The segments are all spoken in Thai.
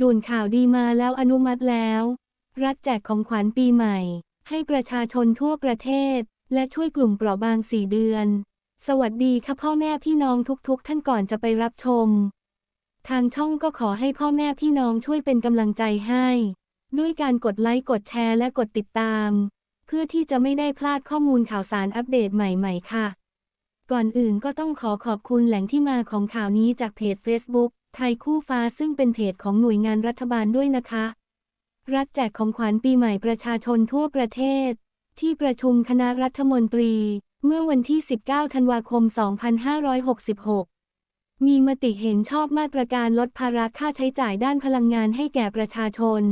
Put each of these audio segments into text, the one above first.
ด่วนข่าวดีมาแล้วอนุมัติแล้ว รัฐแจกของขวัญปีใหม่ ให้ประชาชนทั่วประเทศ และช่วยกลุ่มเปราะบางสี่เดือน สวัสดีค่ะพ่อแม่พี่น้องทุกๆ ท่านก่อนจะไปรับชม ทางช่องก็ขอให้พ่อแม่พี่น้องช่วยเป็นกำลังใจให้ ด้วยการกดไลค์กดแชร์และกดติดตาม เพื่อที่จะไม่ได้พลาดข้อมูลข่าวสารอัปเดตใหม่ ๆ ค่ะ ก่อนอื่นก็ต้องขอขอบคุณแหล่งที่มาของข่าวนี้จากเพจ Facebook ไทยคู่ฟ้าซึ่งเป็นเพจของหน่วยงานรัฐบาลด้วยนะคะ รัฐแจกของขวัญปีใหม่ประชาชนทั่วประเทศ ที่ประชุมคณะรัฐมนตรี เมื่อวันที่ 19 ธันวาคม 2566 มีมติเห็นชอบมาตรการลดภาระค่าใช้จ่ายด้านพลังงานให้แก่ประชาชน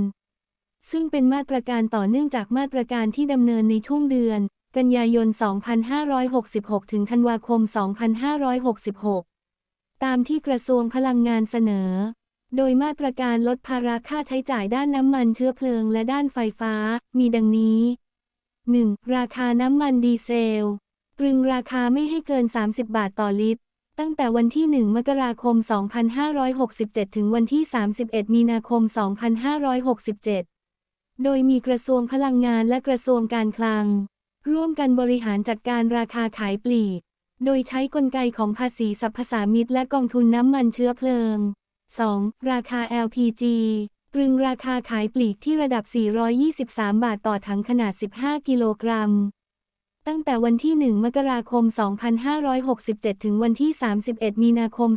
ซึ่งเป็นมาตรการต่อเนื่องจากมาตรการที่ดำเนินในช่วงเดือน กันยายน 2566 ถึงธันวาคม 2566 ตามที่กระทรวงพลังงานเสนอ โดยมาตรการลดภาระค่าใช้จ่ายด้านน้ำมันเชื้อเพลิงและด้านไฟฟ้า มีดังนี้ 1. ราคาน้ำมันดีเซล ตรึงราคาไม่ให้เกิน 30 บาทต่อลิตร ตั้งแต่วันที่ 1 มกราคม 2567 ถึงวันที่ 31 มีนาคม 2567 โดยมีกระทรวงพลังงานและกระทรวงการคลัง ร่วมกันบริหารจัดการราคาขายปลีก โดยใช้กลไกของภาษีสรรพสามิตและกองทุนน้ำมันเชื้อเพลิง 2. ราคา LPG ตรึงราคาขายปลีกที่ระดับ 423 บาทต่อถังขนาด 15 กิโลกรัม ตั้งแต่วันที่ 1 มกราคม 2567 ถึงวันที่ 31 มีนาคม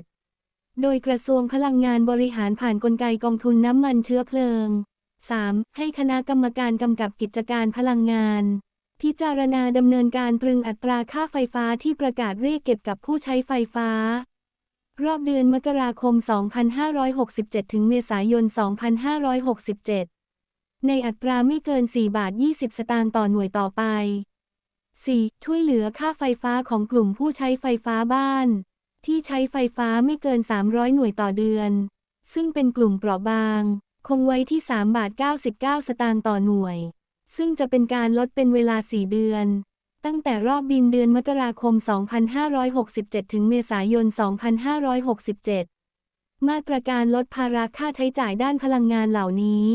2567 โดยกระทรวงพลังงานบริหารผ่านกลไกกองทุนน้ำมันเชื้อเพลิง 3. ให้คณะกรรมการกำกับกิจการพลังงาน พิจารณาดำเนินการตรึงอัตราค่าไฟฟ้าที่ประกาศเรียกเก็บกับผู้ใช้ไฟฟ้า รอบเดือนมกราคม 2567 ถึงเมษายน 2567 ในอัตราไม่เกิน 4 บาท 20 สตางค์ต่อหน่วยต่อไป 4. ช่วยเหลือค่าไฟฟ้าของกลุ่มผู้ใช้ไฟฟ้าบ้าน ที่ใช้ไฟฟ้าไม่เกิน 300 หน่วยต่อเดือน ซึ่งเป็นกลุ่มเปราะบาง คงไว้ที่ 3 บาท 99 สตางค์ต่อหน่วย ซึ่งจะเป็นการลดเป็นเวลา 4 เดือน ตั้งแต่รอบบินเดือนมกราคม 2567 ถึงเมษายน 2567 มาตรการลดภาระค่าใช้จ่ายด้านพลังงานเหล่านี้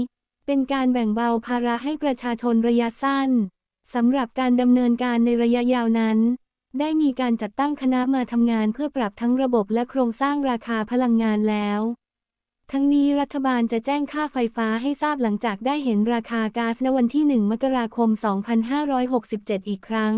เป็นการแบ่งเบาภาระให้ประชาชนระยะสั้นสำหรับการดำเนินการในระยะยาวนั้น ได้มีการจัดตั้งคณะมาทำงานเพื่อปรับทั้งระบบและโครงสร้างราคาพลังงานแล้ว ทั้งนี้รัฐบาลจะแจ้งค่าไฟฟ้าให้ทราบหลังจากได้เห็นราคาก๊าซณวันที่ 1 มกราคม 2567 อีกครั้ง